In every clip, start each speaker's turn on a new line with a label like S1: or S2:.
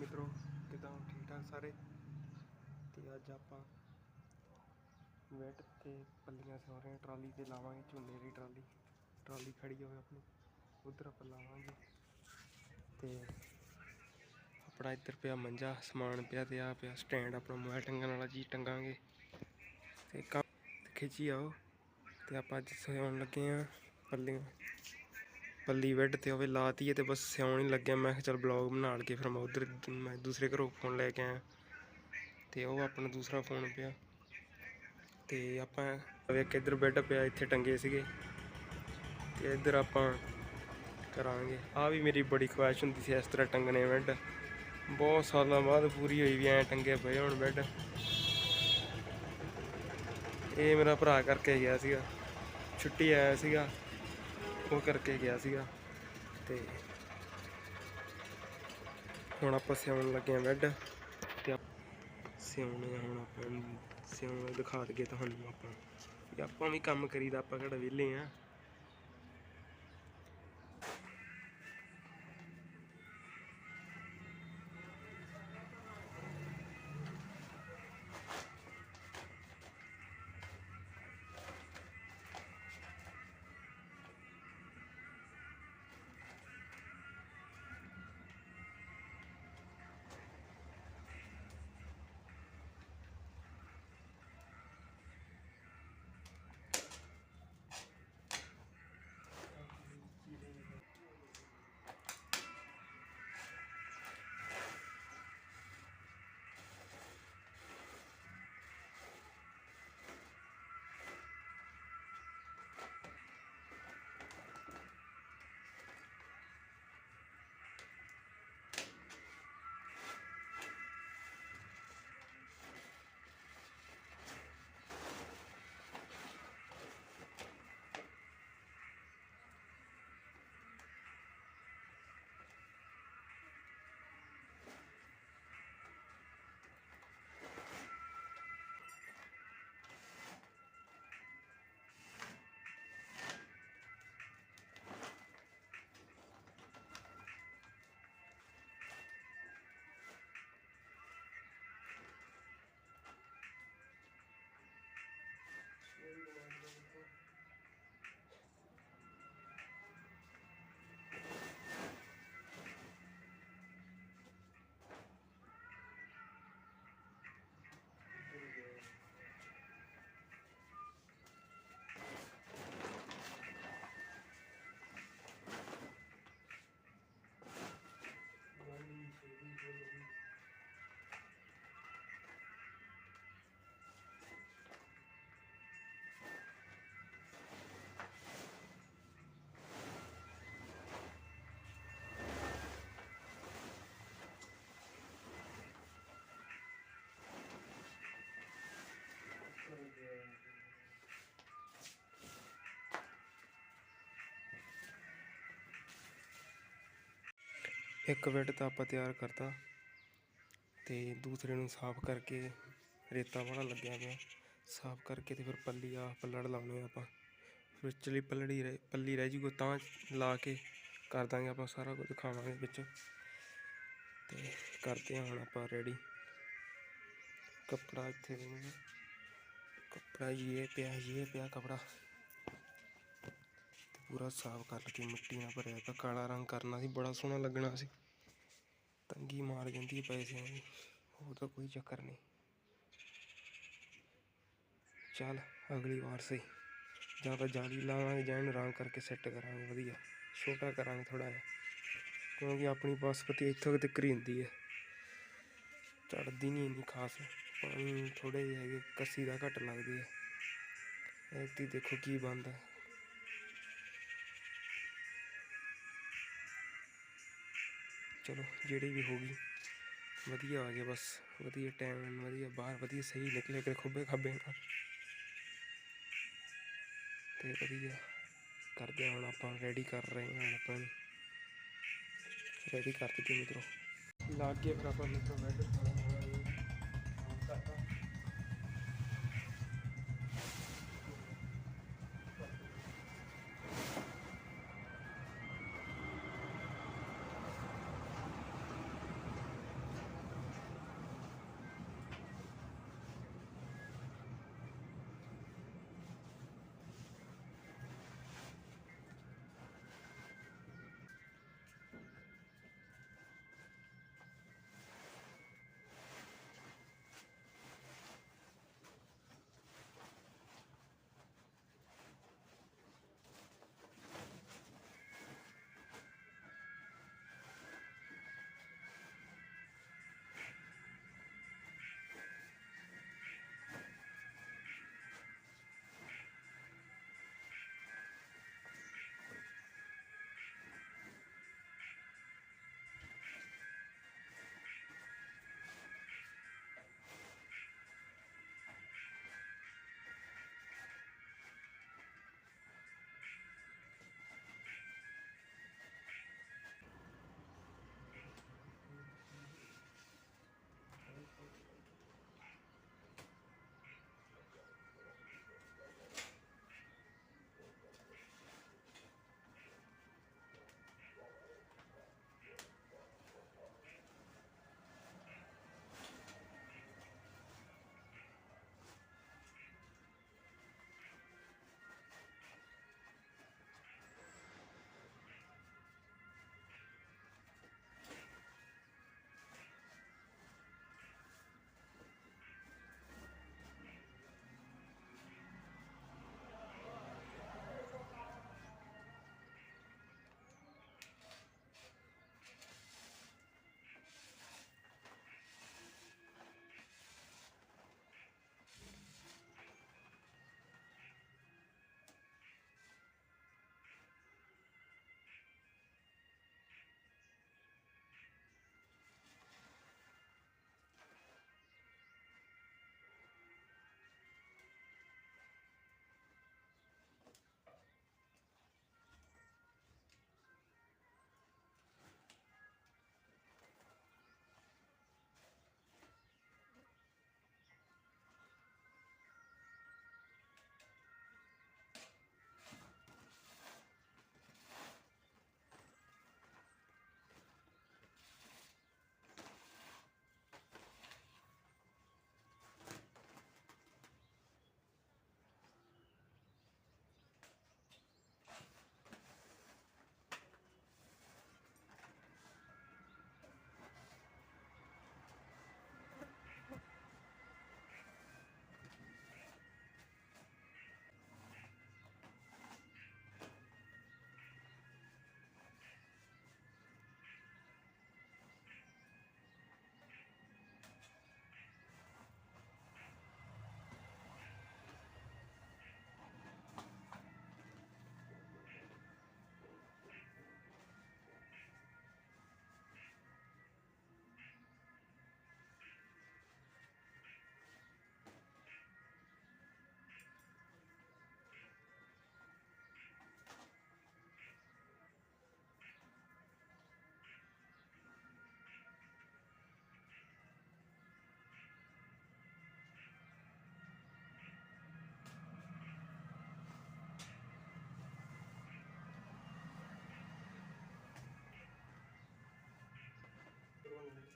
S1: ਮਿੱਤਰੋ, ਕਿਦਾਂ ਠੀਕ ਠਾਕ ਸਾਰੇ? ਤੇ ਅੱਜ ਆਪਾਂ ਵੈਟ ਤੇ ਪੱਲੀਆਂ ਸੋ ਟਰਾਲੀ ਤੇ ਲਾਵਾਂਗੇ, ਝੋਨੇ ਦੀ ਟਰਾਲੀ। ਟਰਾਲੀ ਖੜੀ ਹੋਵੇ ਆਪਣੀ, ਉਧਰ ਆਪਾਂ ਲਾਵਾਂਗੇ। ਤੇ ਆਪਣਾ ਇੱਧਰ ਪਿਆ ਮੰਜਾ, ਸਮਾਨ ਪਿਆ ਤੇ ਆ ਪਿਆ ਸਟੈਂਡ, ਆਪਣਾ ਮੋਬਾਈਲ ਟੰਗਣ ਵਾਲਾ ਜੀ ਟੰਗਾਂਗੇ। ਤੇ ਕੰਮ ਖਿੱਚੀ ਆਓ, ਤੇ ਆਪਾਂ ਅੱਜ ਸਿਉਣ ਲੱਗੇ ਆ ਪੱਲੀਆਂ। ਪੱਲੀ ਬੈੱਡ ਤੇ ਹੋਵੇ ਲਾਤੀ ਹੈ ਤੇ ਬਸ ਸਿਉਣ ਹੀ ਲੱਗਿਆ। ਮੈਂ ਕਿਹਾ ਚਲ ਬਲੌਗ ਬਣਾ ਲਈਏ ਫਿਰ ਮੈਂ ਉਧਰ ਮੈਂ ਦੂਸਰੇ ਘਰੋਂ ਫੋਨ ਲੈ ਕੇ ਆਇਆ ਤੇ ਉਹ ਆਪਣਾ ਦੂਸਰਾ ਫੋਨ ਪਿਆ ਤੇ ਆਪਾਂ ਵੇਖ ਇੱਧਰ ਬੈੱਡ ਪਿਆ, ਇੱਥੇ ਟੰਗੇ ਸੀਗੇ ਤੇ ਇੱਧਰ ਆਪਾਂ ਕਰਾਂਗੇ। ਆ ਵੀ ਮੇਰੀ ਬੜੀ ਖੁਆਇਸ਼ ਹੁੰਦੀ ਸੀ ਇਸ ਤਰ੍ਹਾਂ ਟੰਗਣੇ ਬੈੱਡ ਬਹੁਤ ਸਾਲਾਂ ਬਾਅਦ ਪੂਰੀ ਹੋਈ ਵੀ ਐ ਟੰਗੇ ਪਏ ਹੁਣ ਬੈੱਡ ਇਹ ਮੇਰਾ ਭਰਾ ਕਰਕੇ ਗਿਆ ਸੀਗਾ। ਛੁੱਟੀ ਆਇਆ ਸੀਗਾ। ਉਹ ਕਰਕੇ ਗਿਆ ਸੀਗਾ ਤੇ ਹੁਣ ਆਪਾਂ ਸਿਉਣ ਲੱਗੇ ਆ ਬੈੱਡ ਤੇ ਆਪ- ਸਿਉਣੇ ਹੁਣ ਆਪਾਂ ਨੂੰ, ਸਿਉਣ ਦਿਖਾ ਦਈਏ ਤੁਹਾਨੂੰ ਆਪਾਂ। ਆਪਾਂ ਵੀ ਕੰਮ ਕਰੀਦਾ, ਆਪਾਂ ਕਿਹੜਾ ਵਿਹਲੇ ਆ। ਇੱਕ ਬੈੱਡ ਤਾਂ ਆਪਾਂ ਤਿਆਰ ਕਰਤਾ ਤੇ ਦੂਸਰੇ ਨੂੰ ਸਾਫ਼ ਕਰਕੇ ਰੇਤਾ ਵਾਲਾ ਲੱਗਿਆ ਪਿਆ। ਸਾਫ਼ ਕਰਕੇ ਤੇ ਫਿਰ ਪੱਲੀ ਆ, ਪੱਲੜ ਲਾਉਣੇ ਆ ਆਪਾਂ। ਫਿਰ ਚਲੀ ਪੱਲੜੀ ਰਹਿ, ਪੱਲੀ ਰਹਿ ਜੂਗਾ, ਤਾਂ ਲਾ ਕੇ ਕਰ ਦਾਂਗੇ ਆਪਾਂ ਸਾਰਾ ਕੁਝ, ਦਿਖਾਵਾਂਗੇ ਵਿੱਚ। ਤੇ ਕਰਦੇ ਹਾਂ ਹੁਣ ਆਪਾਂ ਰੈਡੀ ਕੱਪੜਾ ਇੱਥੇ ਦੇਣਾ ਕੱਪੜਾ ਇਹ ਪਿਆ ਇਹ ਪਿਆ, ਕੱਪੜਾ। ਪੂਰਾ ਸਾਫ਼ ਕਰਕੇ ਮਿੱਟੀ ਨਾਲ ਭਰਿਆ ਤਾਂ ਕਾਲਾ ਰੰਗ ਕਰਨਾ ਸੀ, ਬੜਾ ਸੋਹਣਾ ਲੱਗਣਾ ਸੀ। ਤੰਗੀ ਮਾਰ ਜਾਂਦੀ ਹੈ ਪੈਸਿਆਂ ਦੀ ਹੋਰ ਤਾਂ ਕੋਈ ਚੱਕਰ ਨਹੀਂ। ਚੱਲ, ਅਗਲੀ ਵਾਰ ਸਹੀ। ਜਾਂ ਤਾਂ ਜਾਲੀ ਲਾਵਾਂਗੇ, ਜਾਂ ਇਹਨੂੰ ਰੰਗ ਕਰਕੇ ਸੈੱਟ ਕਰਾਂਗੇ, ਵਧੀਆ। ਛੋਟਾ ਕਰਾਂਗੇ ਥੋੜਾ ਜਿਹਾ। ਕਿਉਂਕਿ ਆਪਣੀ ਬਾਸਪਤੀ ਇੱਥੋਂ ਤੱਕ ਹੀ ਹੁੰਦੀ ਹੈ। ਚੜਦੀ ਨਹੀਂ ਇੰਨੀ ਖਾਸ। ਪਾਣੀ ਥੋੜੇ ਜਿਹੇ ਹੈਗੇ, ਕੱਸੀ ਦਾ ਘੱਟ ਲੱਗਦੀ ਹੈ। ਐਤੀ ਦੇਖੋ ਕੀ ਬਣਦਾ। ਚਲੋ ਜਿਹੜੀ ਵੀ ਹੋ ਗਈ, ਵਧੀਆ ਆ ਗਿਆ ਬਸ, ਵਧੀਆ ਟਾਈਮ ਵਧੀਆ ਬਾਹਰ, ਵਧੀਆ ਸਹੀ ਨਿਕਲੇ ਕਿ ਖੁੱਬੇ ਖੱਬੇ ਨਾਲ। ਤੇ ਵਧੀਆ, ਕਰਦੇ ਹਾਂ ਹੁਣ ਆਪਾਂ ਰੈਡੀ ਕਰ ਰਹੇ ਹਾਂ ਹੁਣ ਆਪਾਂ ਰੈਡੀ ਕਰ ਦਿੱਤੀ ਮਿੱਤਰੋ। ਲੱਗ ਗਿਆ ਫਿਰ ਆਪਾਂ ਮਿੱਤਰੋ ਬੈੱਡ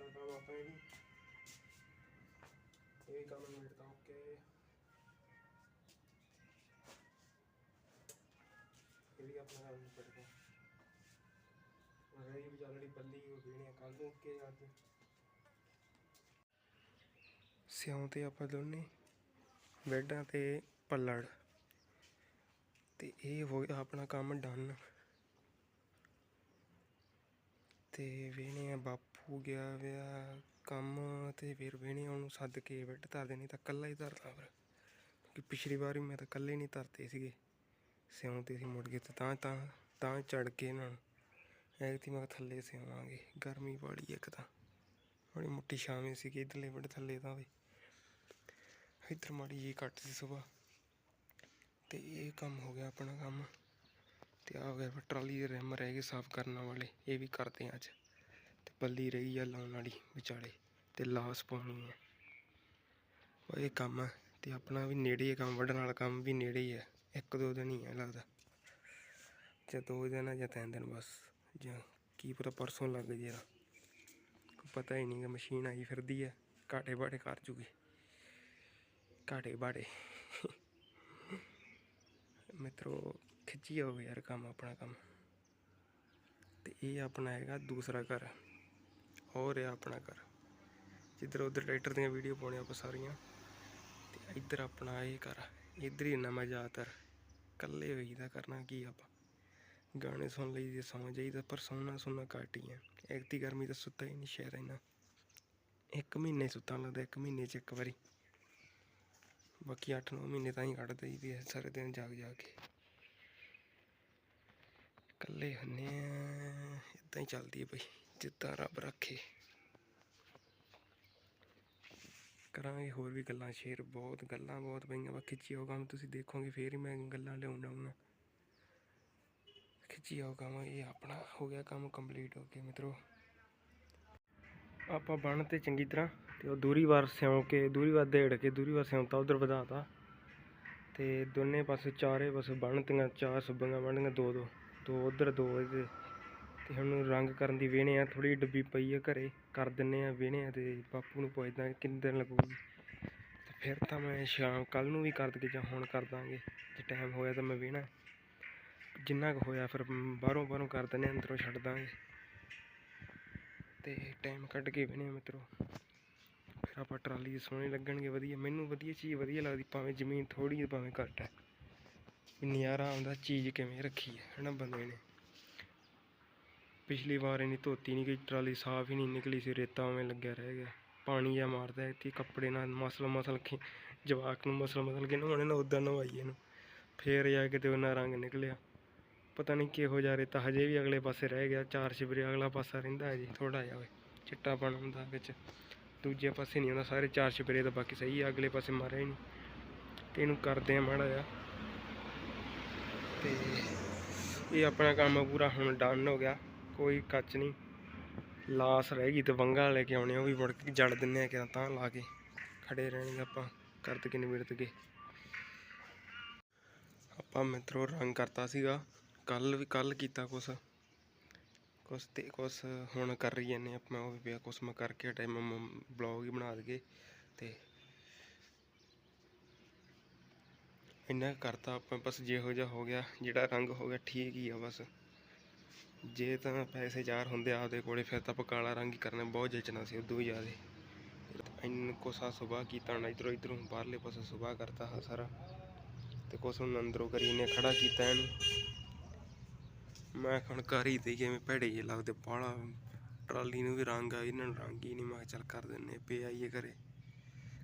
S1: ਤਾਂ ਆਪਾਂ ਇਹ ਇਹ ਵੀ ਕੰਮ ਨਿਬੜਤਾ ਓਕੇ ਇਹ ਵੀ ਆਪਣਾ ਕੰਮ ਨਿਬੜ ਗਿਆ ਰਹੀ ਵੀ ਜਿਹੜੀ ਬੱਲੀ ਉਹ ਵੀਣੇ ਕੱਲ ਨੂੰ ਓਕੇ ਅੱਜ ਸਿਉਂ ਤੇ ਆਪਾਂ ਦੋਨੇ ਬੈੱਡਾਂ ਤੇ ਪੱਲੜ। ਤੇ ਇਹ ਹੋ ਗਿਆ ਆਪਣਾ ਕੰਮ ਡਨ। ਤੇ ਵੇਣੇ ਆ ਬਾਪੂ। ਹੋ ਗਿਆ ਵਿਆ ਕੰਮ ਤੇ ਫਿਰ ਵੇਣੇ ਉਹਨੂੰ ਸੱਦ ਕੇ ਬੈੱਡ ਧਰਦੇ, ਨਹੀਂ ਤਾਂ ਕੱਲਾ ਹੀ ਧਰਦਾ ਫਿਰ। ਕਿ ਪਿਛਲੀ ਵਾਰ ਵੀ ਮੈਂ ਤਾਂ ਕੱਲੇ ਨਹੀਂ ਧਰਤੇ ਸੀਗੇ। ਸਿਉਂ ਤੇ ਸੀ ਮੁੜ ਗਏ ਤੇ ਤਾਂ ਤਾਂ ਤਾਂ ਚੜ ਕੇ ਇਹਨਾਂ ਨੂੰ। ਐਗਤੀ ਮੈਂ ਕਿਹਾ ਥੱਲੇ ਸਿਉਵਾਂਗੇ, ਗਰਮੀ ਬੜੀ ਇੱਕ ਤਾਂ। ਬੜੀ ਮੁੱਟੀ ਛਾਵੇਂ ਸੀਗੀ, ਇਧਰਲੇ ਬੜੇ ਥੱਲੇ ਤਾਂ ਵੀ। ਇੱਧਰ ਮਾੜੀ ਜੀ ਘੱਟ ਸੀ ਸੁਬਾ ਤੇ ਇਹ ਕੰਮ ਹੋ ਗਿਆ ਆਪਣਾ ਕੰਮ। ਤੇ ਆ ਗਿਆ ਫਿਰ ਟਰਾਲੀ ਦੇ ਰਿਮ ਰਹਿ ਗਏ ਸਾਫ਼ ਕਰਨ ਵਾਲੇ, ਇਹ ਵੀ ਕਰਦੇ ਆ ਅੱਜ। ਤੇ ਪੱਲੀ ਰਹੀ ਆ ਲਾਉਣ ਵਾਲੀ ਵਿਚਾਲੇ ਤੇ ਲਾਸ ਪਾਉਣੀ ਹੈ ਉਹ ਇਹ ਕੰਮ ਆ ਤੇ ਆਪਣਾ ਵੀ ਨੇੜੇ ਹੀ ਕੰਮ ਵੱਢਣ ਵਾਲਾ ਕੰਮ ਵੀ ਨੇੜੇ ਹੀ ਹੈ ਇੱਕ ਦੋ ਦਿਨ ਹੀ ਹੈ ਲੱਗਦਾ। ਜਾਂ ਦੋ ਦਿਨ ਆ ਜਾਂ ਤਿੰਨ ਦਿਨ ਬਸ। ਜਾਂ ਕੀ ਪਤਾ ਪਰਸੋਂ ਲੱਗ ਜੇ ਪਤਾ ਹੀ ਨਹੀਂ ਕਿ ਮਸ਼ੀਨ ਆਈ ਫਿਰਦੀ ਹੈ ਘਾਟੇ ਬਾੜੇ ਕਰ ਜੂਗੀ। ਘਾਟੇ ਬਾੜੇ ਮਿੱਤਰੋ, ਖਿੱਚੀ ਹੋ ਯਾਰ ਕੰਮ, ਆਪਣਾ ਕੰਮ। ਤੇ ਇਹ ਆਪਣਾ ਹੈਗਾ ਦੂਸਰਾ ਘਰ। ਹੋ ਰਿਹਾ ਆਪਣਾ ਘਰ। ਜਿੱਧਰ ਉਧਰ ਟਰੈਕਟਰ ਦੀਆਂ ਵੀਡੀਓ ਪਾਉਣੇ ਆਪਾਂ ਸਾਰੀਆਂ, ਤੇ ਇੱਧਰ ਆਪਣਾ ਇਹ ਘਰ ਇੱਧਰ ਹੀ ਨਵਾਂ ਜ਼ਿਆਦਾਤਰ ਇਕੱਲੇ ਹੋਈਦਾ ਕਰਨਾ ਕੀ ਆਪਾਂ। ਗਾਣੇ ਸੁਣ ਲਈ ਜੇ ਸੌਂ ਜਾਈਦਾ ਪਰ ਸੌਣਾ ਸੁਣਨਾ ਘੱਟ ਹੀ ਹੈ ਐਕਤੀ ਗਰਮੀ ਤਾਂ ਸੁੱਤਾ ਹੀ ਨਹੀਂ ਸ਼ਹਿਰ ਇੰਨਾ। ਇੱਕ ਮਹੀਨੇ ਸੁੱਤਾ ਲੱਗਦਾ, ਇੱਕ ਮਹੀਨੇ 'ਚ ਇੱਕ ਵਾਰੀ। ਬਾਕੀ 8-9 ਮਹੀਨੇ ਤਾਂ ਹੀ ਕੱਢ ਦਈਦੀ ਹੈ ਸਾਰੇ ਦਿਨ ਜਾਗ ਜਾਗ ਕੇ। ਇਕੱਲੇ ਹੁੰਨੇ ਆ ਇਦਾਂ ਹੀ ਚੱਲਦੀ ਹੈ ਬਈ। ਜਿੱਦਾਂ ਰੱਬ ਰੱਖੇ ਕਰਾਂਗੇ ਹੋਰ ਵੀ ਗੱਲਾਂ ਸ਼ੇਅਰ ਬਹੁਤ ਗੱਲਾਂ ਬਹੁਤ ਪਈਆਂ। ਵਾ ਖਿੱਚੀ ਹੋ ਕੰਮ, ਤੁਸੀਂ ਦੇਖੋਗੇ, ਫੇਰ ਹੀ ਮੈਂ ਗੱਲਾਂ ਲਿਆਉਣਾ ਹੁਣ ਖਿੱਚੀ ਹੋ ਕੰਮ, ਇਹ ਆਪਣਾ ਹੋ ਗਿਆ ਕੰਮ ਕੰਪਲੀਟ ਹੋ ਗਿਆ ਮਿੱਤਰੋ। ਆਪਾਂ ਬਣ ਤੇ ਚੰਗੀ ਤਰ੍ਹਾਂ, ਤੇ ਉਹ ਦੂਰੀ ਵਾਰ ਸਿਉਂ ਕੇ, ਦੂਰੀ ਵਾਰ ਦੇੜ ਕੇ, ਦੂਰੀ ਵਾਰ ਸਿਉਂਤਾ ਉਧਰ ਵਧਾਤਾ ਤੇ। ਦੋਨੇ ਪਾਸੇ ਚਾਰੇ ਪਾਸੇ ਬਣ ਤੀਆਂ, ਚਾਰ ਸੁੱਬੀਆਂ ਬਣੀਆਂ ਦੋ ਦੋ ਦੋ ਉਧਰ, ਦੋ ਇਹਦੇ ਤੇ ਹੁਣ ਰੰਗ ਕਰਨ ਦੀ ਵੇਣੇ ਆ ਥੋੜੀ ਡੱਬੀ ਪਈ ਆ ਘਰੇ ਕਰ ਦਿੰਨੇ ਆ ਵੇਣੇ ਆ ਤੇ ਬਾਪੂ ਨੂੰ ਪੁੱਛਦਾ ਕਿੰਨੇ ਦਿਨ ਲੱਗੂਗੀ। ਤੇ ਫਿਰ ਤਾਂ ਮੈਂ ਸ਼ਾਮ ਕੱਲ ਨੂੰ ਵੀ ਕਰ ਦਗੇ ਜਾਂ ਹੁਣ ਕਰ ਦਾਂਗੇ ਜੇ ਟਾਈਮ ਹੋਇਆ ਤਾਂ ਮੈਂ ਵੇਣਾ ਜਿੰਨਾ ਕੁ ਹੋਇਆ ਫਿਰ ਬਾਹਰੋਂ ਬਾਹਰੋਂ ਕਰ ਦਿੰਨੇ ਆ, ਅੰਦਰੋਂ ਛੱਡ ਦਾਂਗੇ। ਤੇ ਟਾਈਮ ਕੱਢ ਕੇ ਵੇਣੇ ਮਿੱਤਰੋ। ਫਿਰ ਆਪਾਂ ਟਰਾਲੀ ਦੇ ਸੋਹਣੇ ਲੱਗਣਗੇ ਵਧੀਆ ਮੈਨੂੰ ਵਧੀਆ ਚੀਜ਼ ਵਧੀਆ ਲੱਗਦੀ ਭਾਵੇਂ ਜ਼ਮੀਨ ਥੋੜੀ ਭਾਵੇਂ ਘੱਟ ਹੈ। ਵੀ ਨਜ਼ਾਰਾ ਆਉਂਦਾ ਚੀਜ਼ ਕਿਵੇਂ ਰੱਖੀ ਹੈ ਹਨਾ ਬੰਦੇ ਨੇ। ਪਿਛਲੀ ਵਾਰ ਇਹਨੀ ਧੋਤੀ ਨਹੀਂ ਗਈ, ਟਰਾਲੀ ਸਾਫ਼ ਹੀ ਨਹੀਂ ਨਿਕਲੀ ਸੀ, ਰੇਤਾ ਉਵੇਂ ਲੱਗਿਆ ਰਹਿ ਗਿਆ। ਪਾਣੀ ਜਿਹਾ ਮਾਰਦਾ ਇੱਥੇ, ਕੱਪੜੇ ਨਾਲ ਮਸਲ ਮਸਲ ਕੇ ਜਵਾਕ ਨੂੰ ਮਸਲ ਮਸਲ ਕੇ ਨਹਾਉਣੇ ਨਾ ਉਦਾਂ ਨਵਾਈ ਇਹਨੂੰ ਫੇਰ ਜਾ ਕੇ ਤੇ ਉਹਨਾਂ ਰੰਗ ਨਿਕਲਿਆ। ਪਤਾ ਨਹੀਂ ਕਿਹੋ ਜਿਹਾ ਰੇਤਾ, ਹਜੇ ਵੀ ਅਗਲੇ ਪਾਸੇ ਰਹਿ ਗਿਆ, ਚਾਰ ਛਿਬਰੇ ਅਗਲਾ ਪਾਸਾ ਰਹਿੰਦਾ ਹੈ ਜੀ ਥੋੜਾ ਜਿਹਾ ਓਏ, ਚਿੱਟਾ ਪਣ ਹੁੰਦਾ ਵਿੱਚ। ਦੂਜੇ ਪਾਸੇ ਨਹੀਂ ਆਉਂਦਾ, ਸਾਰੇ ਚਾਰ ਛਿਬਰੇ ਤਾਂ ਬਾਕੀ ਸਹੀ ਆ, ਅਗਲੇ ਪਾਸੇ ਮਾਰਿਆ ਹੀ ਨਹੀਂ। ਤੇ ਇਹਨੂੰ ਕਰਦੇ ਆ ਮਾੜਾ ਜਿਹਾ। ਤੇ ਇਹ ਆਪਣਾ ਕੰਮ ਪੂਰਾ ਹੁਣ ਡਨ ਹੋ ਗਿਆ। ਕੋਈ ਕੱਚ ਨਹੀਂ। ਲਾਸ ਰਹਿ ਗਈ ਤੇ ਵੰਗਾ ਲੈ ਕੇ ਆਉਣੇ, ਉਹ ਵੀ ਮੁੜ ਕੇ ਜੜ ਦਿੰਨੇ ਆ ਕਿ ਤਾਂ ਲਾ ਕੇ। ਖੜੇ ਰਹਿਣਗੇ ਆਪਾਂ, ਕਰਦ ਕੇ ਨਿਬੜ ਕੇ। ਆਪਾਂ ਮਿੱਤਰੋ, ਰੰਗ ਕਰਤਾ ਸੀਗਾ। ਕੱਲ ਵੀ ਕੱਲ ਕੀਤਾ ਕੁਛ। ਕੁਛ ਤੇ ਕੁਛ ਹੁਣ ਕਰ ਰਹੀ ਜਾਂਦੇ ਆਪਾਂ, ਉਹ ਵੀ ਪਿਆ ਕੁਛ ਮੈਂ ਕਰਕੇ ਟਾਈਮ ਬਲੌਗ ਹੀ ਬਣਾ ਦਈਏ ਤੇ। ਇੰਨਾ ਕਰਤਾ ਆਪਾਂ, ਬਸ ਜਿਹੋ ਜਿਹਾ ਹੋ ਗਿਆ, ਜਿਹੜਾ ਰੰਗ ਹੋ ਗਿਆ ਠੀਕ ਹੀ ਆ ਬਸ। ਜੇ ਤਾਂ ਪੈਸੇ ਚਾਰ ਹੁੰਦੇ ਆਪਦੇ ਕੋਲੇ, ਫਿਰ ਤਾਂ ਆਪਾਂ ਕਾਲਾ ਰੰਗ ਹੀ ਕਰਨਾ, ਬਹੁਤ ਜਚਣਾ ਸੀ ਉਦੋਂ ਹੀ ਜ਼ਿਆਦਾ। ਇੰਨ ਕੋਸਾ ਸੁਬਾਹ ਕੀਤਾ ਨਾ, ਇਧਰੋਂ ਇਧਰੋਂ ਬਾਹਰਲੇ ਪਾਸੇ ਸੁਬਾਹ ਕਰਤਾ ਹਾਂ ਸਾਰਾ। ਤੇ ਕੁਛ ਹੁਣ ਅੰਦਰੋਂ ਕਰੀ ਨੇ ਖੜਾ ਕੀਤਾ ਇਹਨੂੰ। ਮੈਂ ਹੁਣ ਕਰ ਹੀ ਦੇ ਕਿਵੇਂ ਭੈੜੇ ਜਿਹੇ ਲੱਗਦੇ ਬਾਲਾ ਟਰਾਲੀ ਨੂੰ ਵੀ ਰੰਗ ਆ, ਇਹਨਾਂ ਨੂੰ ਰੰਗ ਹੀ ਨਹੀਂ, ਮੈਂ ਕਿਹਾ ਚੱਲ ਕਰ ਦਿੰਨੇ ਪੇ ਆਈਏ ਘਰੇ।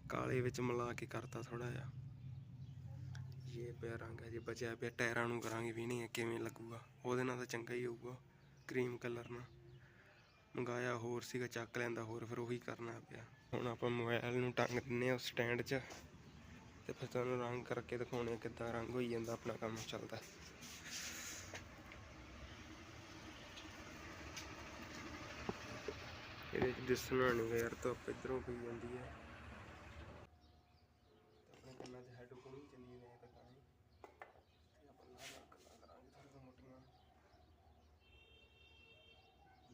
S1: ਕਾਲੇ ਵਿੱਚ ਮਿਲਾ ਕੇ ਕਰਤਾ ਥੋੜਾ ਜਿਹਾ। ਇਹ ਪਿਆ ਰੰਗ ਹੈ ਜੇ ਬਚਿਆ ਪਿਆ, ਟਾਇਰਾਂ ਨੂੰ ਕਰਾਂਗੇ ਵੀ ਨਹੀਂ ਕਿਵੇਂ ਲੱਗੂਗਾ। ਉਹਦੇ ਨਾਲ ਤਾਂ ਚੰਗਾ ਹੀ ਹੋਊਗਾ। ਕਰੀਮ ਕਲਰ ਨਾਲ ਮੰਗਾਇਆ ਹੋਰ ਸੀਗਾ, ਚੱਕ ਲੈਂਦਾ ਹੋਰ, ਫਿਰ ਉਹੀ ਕਰਨਾ ਪਿਆ। ਹੁਣ ਆਪਾਂ ਮੋਬਾਈਲ ਨੂੰ ਟੰਗ ਦਿੰਨੇ ਆ ਸਟੈਂਡ 'ਚ। ਤੇ ਫਿਰ ਤੁਹਾਨੂੰ ਰੰਗ ਕਰਕੇ ਦਿਖਾਉਣੇ ਕਿੱਦਾਂ ਰੰਗ ਹੋਈ ਜਾਂਦਾ ਆਪਣਾ ਕੰਮ ਚੱਲਦਾ। ਇਹਦੇ 'ਚ ਦਿਸਣਾ ਨਹੀਂ ਯਾਰ, ਧੁੱਪ ਇੱਧਰੋਂ ਪਈ ਜਾਂਦੀ ਹੈ ਆਪਣੇ ਕੰਨਾਂ 'ਚ ਹੈੱਡਫੋਨ ਹੀ ਚੱਲੀ ਨੇ ਤਾਂ ਕਾਣੀ ਤੇ ਆਪਾਂ ਲਾ ਲਾ ਗੱਲਾਂ ਕਰਾਂਗੇ ਥੋੜ੍ਹੀਆਂ ਮੋਟੀਆਂ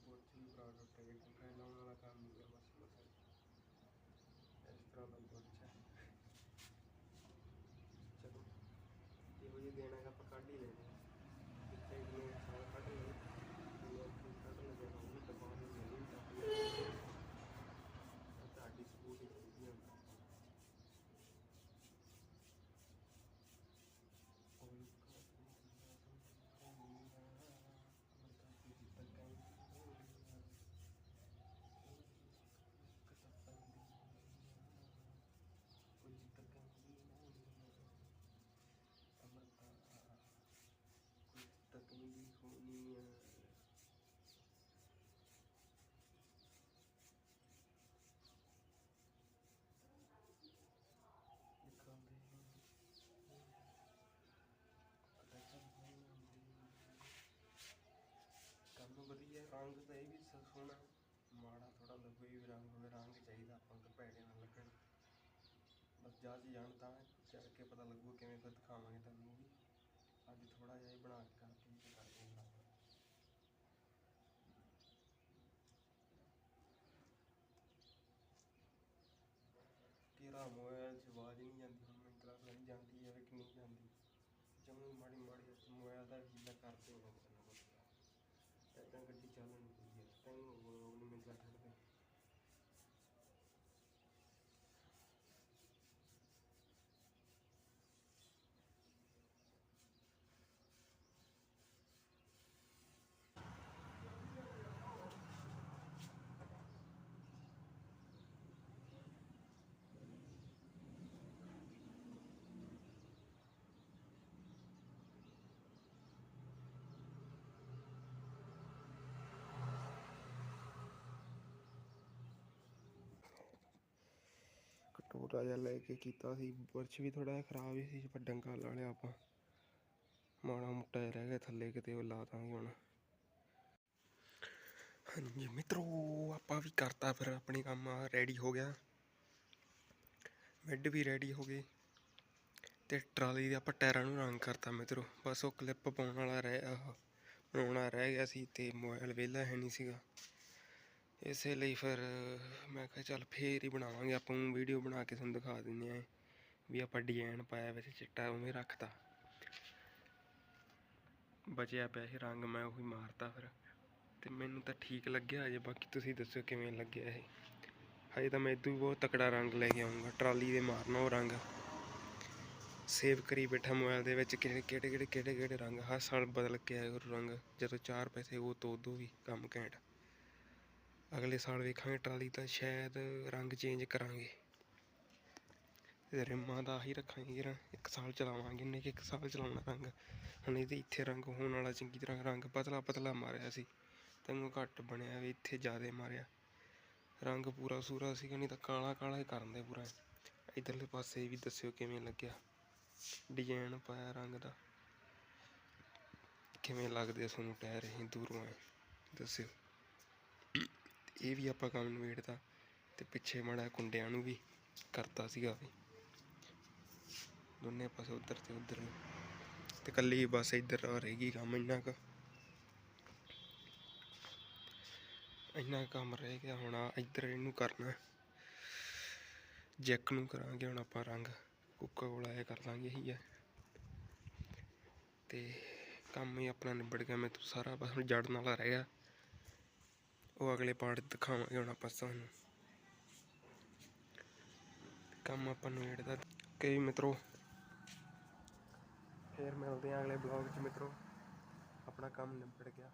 S1: ਬੋਝ ਵੀ ਬਰਾ ਟੁੱਟ ਗਏ ਕੋਈ ਲਾਉਣ ਵਾਲਾ ਕੰਮ ਨਹੀਂ ਹੈ ਟਰਾਲਾ ਬਹੁਤ ਅੱਛਾ ਚਲੋ ਇਹੋ ਜਿਹੇ ਦੇਣਾ ਹੈਗਾ ਆਪਾਂ ਕੱਢ ਹੀ ਲੈਣੇ ਆ ਇੱਥੇ ਇਹਨੇ ਸਾਲ ਕੱਢ ਲਏ ਤੇ ਇੱਥੇ ਕੱਢ ਲਏ ਉਹ ਵੀ ਦਬਾ ਦੇ ਨਹੀਂ ਤਾਂ ਤੁਹਾਡੀ ਸਪੋਰਟ ਹੀ ਚਾਹੀਦੀ ਹੈ ਕੋਈ ਤਕਨੀ ਹੋਣੀ ਹੈ ਦਿਖਾਉਂਦੇ ਕੰਮ ਵਧੀਆ ਰੰਗ ਤਾਂ ਇਹ ਵੀ ਸ- ਸੋਹਣਾ ਮਾੜਾ ਥੋੜਾ ਲੱਗੇ ਵੀ ਰੰਗ ਹੋਵੇ ਰੰਗ ਚਾਹੀਦਾ, ਆਪਾਂ ਨੂੰ ਭੈੜੇ ਨਾ ਲੱਗਣ। ਬਸ ਜਾ ਜੀ ਜਾਣ ਤਾਂ, ਚੱਲ ਕੇ ਪਤਾ ਲੱਗੂ ਕਿਵੇਂ ਫਿਰ ਦਿਖਾਵਾਂਗੇ ਤੁਹਾਨੂੰ ਵੀ। ਅੱਜ ਥੋੜਾ ਜਿਹਾ ਹੀ ਬਣਾ ਕੇ ਕਰਕੇ ਤੇ ਕਰਦੇ ਹਾਂ ਬਣਾ ਤੇਰਾ ਮੋਬਾਈਲ 'ਚ ਆਵਾਜ਼ ਨਹੀਂ ਜਾਂਦੀ, ਹੁਣ ਮੈਨੂੰ ਤਾਂ ਲੱਗਦਾ ਨਹੀਂ ਜਾਂਦੀ ਹੈ ਕਿ ਨਹੀਂ ਜਾਂਦੀ। ਜਮੀ ਮਾੜੀ ਮਾੜੀ ਮੋਬਾਈਲ ਦਾ ਹੀਲਾ ਕਰਦੇ ਹਾਂ ਤੈਨੂੰ ਪਤਾ ਏਦਾਂ ਗੱਡੀ ਚੱਲਣ ਦੀ ਹੈ ਤੈਨੂੰ ਉਹ ਨਹੀਂ ਮਿਲ ਸਕਦੇ ਜਿਹਾ ਲੈ ਕੇ ਕੀਤਾ ਸੀ ਬੁਰਸ਼ ਵੀ ਥੋੜਾ ਜਿਹਾ ਖਰਾਬ ਹੀ ਸੀ, ਪਰ ਡੰਗਾ ਲਾ ਲਿਆ ਆਪਾਂ। ਮਾੜਾ ਮੋਟਾ ਜਿਹਾ ਰਹਿ ਗਿਆ, ਥੱਲੇ ਕਿਤੇ ਉਹ ਲਾ ਦਾਂਗੇ ਹੁਣ। ਹਾਂਜੀ ਮਿੱਤਰੋ, ਆਪਾਂ ਵੀ ਕਰਤਾ ਫਿਰ ਆਪਣੇ ਕੰਮ ਰੈਡੀ ਹੋ ਗਿਆ। ਬੈੱਡ ਵੀ ਰੈਡੀ ਹੋ ਗਏ। ਤੇ ਟਰਾਲੀ ਦੇ ਆਪਾਂ ਟਾਇਰਾਂ ਨੂੰ ਰੰਗ ਕਰਤਾ ਮਿੱਤਰੋ, ਬਸ ਉਹ ਕਲਿੱਪ ਪਾਉਣ ਵਾਲਾ ਰਹਿ ਬਣਾਉਣਾ ਰਹਿ ਗਿਆ ਸੀ ਤੇ ਮੋਬਾਈਲ ਵਿਹਲਾ ਹੈ ਨਹੀਂ ਸੀਗਾ। ਇਸੇ ਲਈ ਫਿਰ ਮੈਂ ਕਿਹਾ ਚੱਲ ਫੇਰ ਹੀ ਬਣਾਵਾਂਗੇ, ਆਪਾਂ ਨੂੰ ਵੀਡੀਓ ਬਣਾ ਕੇ ਤੁਹਾਨੂੰ ਦਿਖਾ ਦਿੰਦੇ ਆਂ ਵੀ ਆਪਾਂ ਡਿਜ਼ਾਈਨ ਪਾਇਆ ਵਿੱਚ ਚਿੱਟਾ ਉਵੇਂ ਰੱਖਤਾ। ਬਚਿਆ ਪਿਆ ਸੀ ਰੰਗ, ਮੈਂ ਉਹੀ ਮਾਰਤਾ ਫਿਰ। ਤੇ ਮੈਨੂੰ ਤਾਂ ਠੀਕ ਲੱਗਿਆ ਅਜੇ ਬਾਕੀ ਤੁਸੀਂ ਦੱਸੋ ਕਿਵੇਂ ਲੱਗਿਆ ਇਹ? ਹਜੇ ਤਾਂ ਮੈਂ ਇਦੋਂ ਵੀ ਬਹੁਤ ਤਕੜਾ ਰੰਗ ਲੈ ਕੇ ਆਉਂਗਾ ਟਰਾਲੀ ਦੇ ਮਾਰਨਾ ਉਹ ਰੰਗ। ਸੇਵ ਕਰੀ ਬੈਠਾ ਮੋਬਾਈਲ ਦੇ ਵਿੱਚ, ਕਿਹੜੇ ਕਿਹੜੇ ਕਿਹੜੇ ਕਿਹੜੇ ਕਿਹੜੇ ਰੰਗ, ਹਰ ਸਾਲ ਬਦਲ ਕੇ ਆਏ ਉਹ ਰੰਗ, ਜਦੋਂ ਚਾਰ ਪੈਸੇ ਉਹ ਤੋਂ ਉਦੋਂ ਵੀ ਕੰਮ ਘੈਂਟ। ਅਗਲੇ ਸਾਲ ਵੇਖਾਂਗੇ ਟਰਾਲੀ ਤਾਂ ਸ਼ਾਇਦ ਰੰਗ ਚੇਂਜ ਕਰਾਂਗੇ। ਰਿਮਾਂ ਦਾ ਆਹੀ ਰੱਖਾਂਗੇ ਜਿਹੜਾ ਇੱਕ ਸਾਲ ਚਲਾਵਾਂਗੇ ਨੇ ਕਿ ਇੱਕ ਸਾਲ ਚਲਾਉਣਾ ਰੰਗ। ਹੁਣ ਇਹਦੇ ਇੱਥੇ ਰੰਗ ਹੋਣ ਵਾਲਾ ਚੰਗੀ ਤਰ੍ਹਾਂ ਰੰਗ ਪਤਲਾ ਪਤਲਾ ਮਾਰਿਆ ਸੀ। ਤੈਨੂੰ ਘੱਟ ਬਣਿਆ ਵੀ ਇੱਥੇ ਜ਼ਿਆਦਾ ਮਾਰਿਆ। ਰੰਗ ਪੂਰਾ ਸੂਰਾ ਸੀਗਾ, ਨਹੀਂ ਤਾਂ ਕਾਲਾ ਕਾਲਾ ਹੀ ਕਰਨ ਦੇ ਪੂਰਾ। ਇਧਰਲੇ ਪਾਸੇ ਵੀ ਦੱਸਿਓ ਕਿਵੇਂ ਲੱਗਿਆ। ਡਿਜ਼ਾਈਨ ਪਾਇਆ ਰੰਗ ਦਾ। ਕਿਵੇਂ ਲੱਗਦੇ ਆ ਤੁਹਾਨੂੰ ਟਾਇਰ ਇਹ ਦੂਰੋਂ ਆਏ? ਦੱਸਿਓ। ਇਹ ਵੀ ਆਪਾਂ ਕੰਮ ਨਿਬੇੜਤਾ ਤੇ ਪਿੱਛੇ ਮਾੜਾ ਕੁੰਡਿਆਂ ਨੂੰ ਵੀ ਕਰਤਾ ਸੀਗਾ ਵੀ। ਦੋਨੇ ਪਾਸੇ ਉਧਰ ਤੇ ਉਧਰ ਤੇ ਕੱਲੀ ਬਸ ਇੱਧਰ ਰਹੇਗੀ ਕੰਮ, ਇੰਨਾ ਕੁ। ਇੰਨਾ ਕੁ ਕੰਮ ਰਹਿ ਗਿਆ, ਹੁਣ ਆ ਇੱਧਰ ਇਹਨੂੰ ਕਰਨਾ। ਜੈਕ ਨੂੰ ਕਰਾਂਗੇ, ਹੁਣ ਆਪਾਂ ਰੰਗ ਕੁੱਕਾ ਕੋਲਾ ਇਹ ਕਰ ਲਾਂਗੇ ਇਹੀ ਹੈ ਤੇ ਕੰਮ ਹੀ ਆਪਣਾ ਨਿਬੜ ਗਿਆ, ਮੈਂ ਸਾਰਾ ਬਸ ਹੁਣ ਜੜਨ ਵਾਲਾ ਰਹਿ ਗਿਆ। ਉਹ ਅਗਲੇ ਪਾਰਟ ਦਿਖਾਵਾਂਗੇ ਹੁਣ ਆਪਾਂ ਤੁਹਾਨੂੰ ਕੰਮ ਆਪਾਂ ਨੂੰ ਏੜਦਾ ਕਈ ਮਿੱਤਰੋ। ਫੇਰ ਮਿਲਦੇ ਆਂ ਅਗਲੇ ਬਲੌਗ 'ਚ ਮਿੱਤਰੋ। ਆਪਣਾ ਕੰਮ ਨਿਬੜ ਗਿਆ।